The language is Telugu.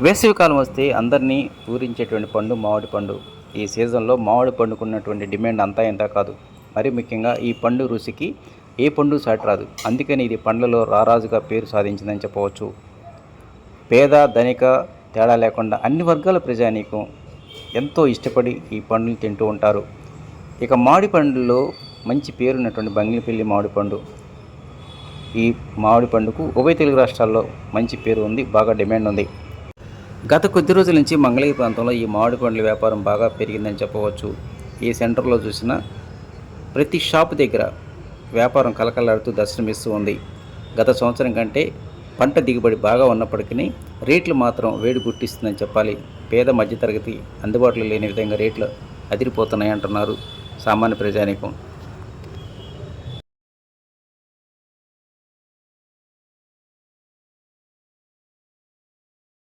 వేసవికాలం వస్తే అందరినీ పూరించేటువంటి పండు మామిడి పండు. ఈ సీజన్లో మామిడి పండుకున్నటువంటి డిమాండ్ అంతా ఇంత కాదు. మరి ముఖ్యంగా ఈ పండు రుచికి ఏ పండు సాటి రాదు. అందుకని ఇది పండ్లలో రారాజుగా పేరు సాధించిందని చెప్పవచ్చు. పేద ధనిక తేడా లేకుండా అన్ని వర్గాల ప్రజానీకం ఎంతో ఇష్టపడి ఈ పండ్లు తింటూ ఉంటారు. ఇక మామిడి పండులో మంచి పేరున్నటువంటి బంగిలిపల్లి మామిడి పండు. ఈ మామిడి పండుకు ఉభయ తెలుగు రాష్ట్రాల్లో మంచి పేరు ఉంది బాగా డిమాండ్ ఉంది. గత కొద్ది రోజుల నుంచి మంగళగిరి ప్రాంతంలో ఈ మామిడి పండ్ల వ్యాపారం బాగా పెరిగిందని చెప్పవచ్చు. ఈ సెంటర్లో చూసిన ప్రతి షాప్ దగ్గర వ్యాపారం కలకలాడుతూ దర్శనమిస్తూ ఉంది. గత సంవత్సరం కంటే పంట దిగుబడి బాగా ఉన్నప్పటికీ రేట్లు మాత్రం వేడి గుట్టిస్తుందని చెప్పాలి. పేద మధ్యతరగతి అందుబాటులో లేని విధంగా రేట్లు అదిరిపోతున్నాయి అంటున్నారు సామాన్య ప్రజానీకం.